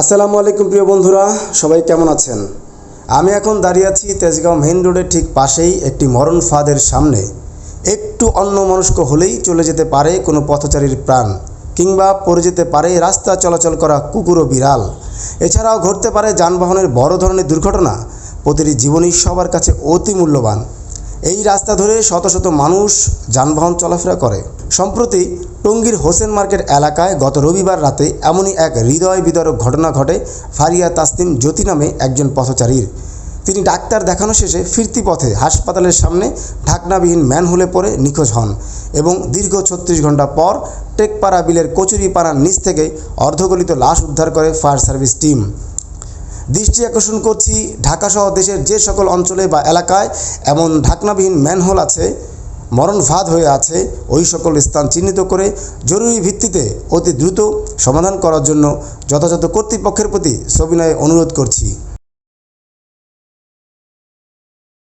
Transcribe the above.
আসসালামু আলাইকুম প্রিয় বন্ধুরা, সবাই কেমন আছেন? আমি এখন দাঁড়িয়ে আছি তেজগাঁও মেইন রোডের ঠিক পাশেই একটি মরণ ফাঁদের সামনে। একটু অন্য মনস্ক হলেই চলে যেতে পারে কোনো পথচারীর প্রাণ, কিংবা পড়ে যেতে পারে রাস্তা চলাচল করা কুকুর ও বিড়াল। এছাড়াও ঘটতে পারে যানবাহনের বড় ধরনের দুর্ঘটনা, প্রতিটি জীবনই সবার কাছে অতি মূল্যবান। এই রাস্তা ধরে শত শত মানুষ যানবাহন চলাফেরা করে। সম্প্রতি টঙ্গীর হোসেন মার্কেট এলাকায় গত রবিবার রাতে এমনই এক হৃদয় বিদারক ঘটনা ঘটে ফারিয়া তাসনিম জ্যোতি নামে একজন পথচারীর। তিনি ডাক্তার দেখানো শেষে ফিরতি পথে হাসপাতালের সামনে ঢাকনাবিহীন ম্যানহোলে পড়ে নিখোঁজ হন এবং দীর্ঘ ছত্রিশ ঘণ্টা পর টেকপাড়া বিলের কচুরিপাড়ার নিচ থেকে অর্ধগলিত লাশ উদ্ধার করে ফায়ার সার্ভিস টিম। দৃষ্টি আকর্ষণ করছি ঢাকাসহ দেশের যে সকল অঞ্চলে বা এলাকায় এমন ঢাকনাবিহীন ম্যানহোল আছে মরণ ফাঁদ হয়ে আছে ওই সকল স্থান চিহ্নিত করে জরুরি ভিত্তিতে অতি দ্রুত সমাধান করার জন্য যথাযথ কর্তৃপক্ষের প্রতি সবিনয়ে অনুরোধ করছি।